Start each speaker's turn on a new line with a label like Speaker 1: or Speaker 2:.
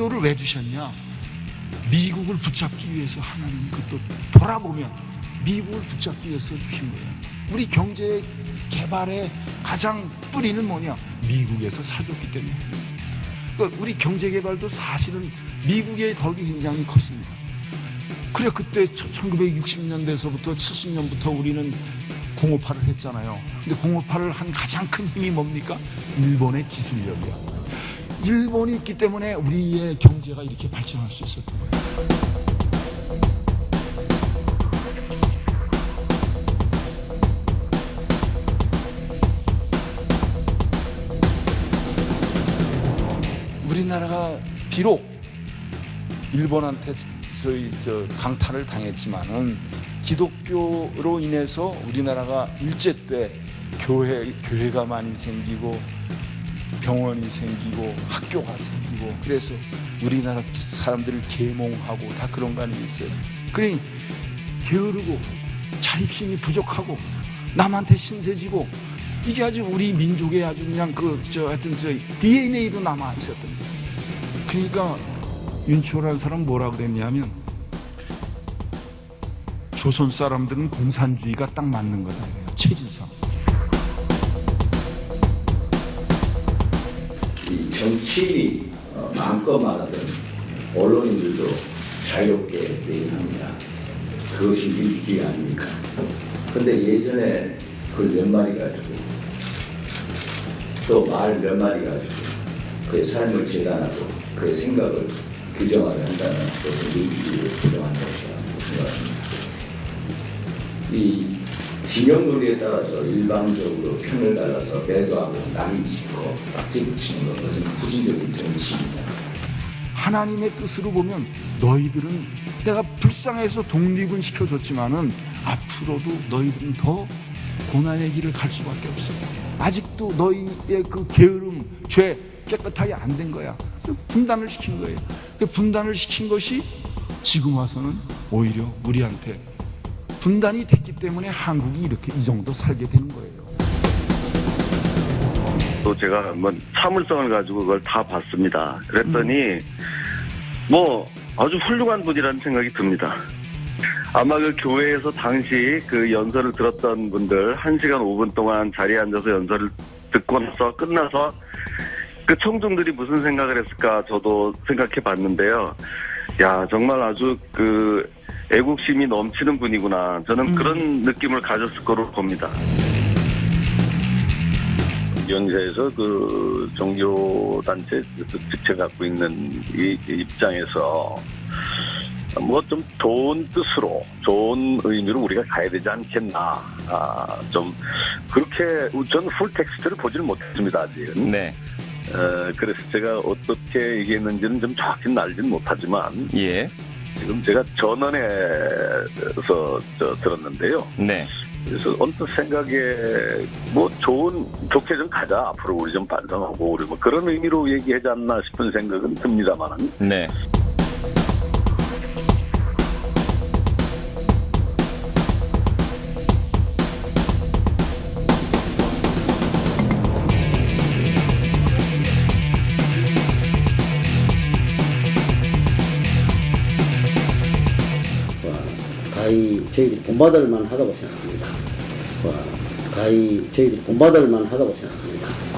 Speaker 1: 포리오를 왜 주셨냐? 미국을 붙잡기 위해서 하나님이 그또 돌아보면 미국을 붙잡기 위해서 주신 거예요. 우리 경제 개발의 가장 뿌리는 뭐냐? 미국에서 사줬기 때문에. 그러니까 우리 경제 개발도 사실은 미국의 덕이 굉장히 컸습니다. 그래 그때 1960년대에서부터 70년부터 우리는 공업화를 했잖아요. 근데 공업화를 한 가장 큰 힘이 뭡니까? 일본의 기술력이야. 일본이 있기 때문에 우리의 경제가 이렇게 발전할 수 있었던 거예요. 우리나라가 비록 일본한테 소위 저 강탈을 당했지만은 기독교로 인해서 우리나라가 일제 때 교회 교회가 많이 생기고 병원이 생기고 학교가 생기고 그래서 우리나라 사람들을 계몽하고 다 그런 거 아니겠어요? 그러니 게으르고 자립심이 부족하고 남한테 신세지고 이게 아주 우리 민족의 아주 그냥 그 저 하여튼 저 DNA로 남아 있었던 거예요. 그러니까 윤치호라는 사람 뭐라 그랬냐면 조선 사람들은 공산주의가 딱 맞는 거다. 체질상.
Speaker 2: 정치 어, 마음껏 말하던 언론인들도 자유롭게 얘기합니다. 그것이 민주주의 아닙니까? 근데 예전에 그 몇 마리 가지고 또 말 몇 마리 가지고 그의 삶을 재단하고 그의 생각을 규정하게 한다면 그것은 민주주의를 규정한다고 생각합니다. 이 진영 논리에 따라서 일방적으로 편을 갈라서 배도하고 남이 짓고 딱지 붙이는 것 그것은 후진적인 정치입니다.
Speaker 1: 하나님의 뜻으로 보면 너희들은 내가 불쌍해서 독립은 시켜줬지만은 앞으로도 너희들은 더 고난의 길을 갈 수밖에 없어. 아직도 너희의 그 게으름, 죄 깨끗하게 안 된 거야. 분단을 시킨 거예요. 그 분단을 시킨 것이 지금 와서는 오히려 우리한테 분단이 됐기 때문에 한국이 이렇게 이 정도 살게 되는 거예요.
Speaker 3: 또 제가 뭐 참을성을 가지고 그걸 다 봤습니다. 그랬더니 뭐 아주 훌륭한 분이라는 생각이 듭니다. 아마 그 교회에서 당시 그 연설을 들었던 분들 1시간 5분 동안 자리에 앉아서 연설을 듣고 나서 끝나서 그 청중들이 무슨 생각을 했을까 저도 생각해 봤는데요. 야, 정말 아주 그 애국심이 넘치는 분이구나. 저는 그런 느낌을 가졌을 거로 봅니다. 연세에서 그 종교 단체 직책 갖고 있는 이 입장에서 뭐 좀 좋은 뜻으로 좋은 의미로 우리가 가야 되지 않겠나 아, 좀 그렇게 전 풀 텍스트를 보지는 못했습니다 아직은
Speaker 4: 네.
Speaker 3: 어, 그래서 제가 어떻게 얘기했는지는 좀 정확히는 알지는 못하지만
Speaker 4: 예.
Speaker 3: 지금 제가 전원에서 저 들었는데요
Speaker 4: 네.
Speaker 3: 그래서 언뜻 생각에 뭐 좋은 좋게 좀 가자 앞으로 우리 좀 반성하고 우리 뭐 그런 의미로 얘기하지 않나 싶은 생각은 듭니다만은
Speaker 4: 네.
Speaker 5: 저희들이 본받을 만하다고 생각합니다. 와, 가히 저희들이 본받을 만하다고 생각합니다.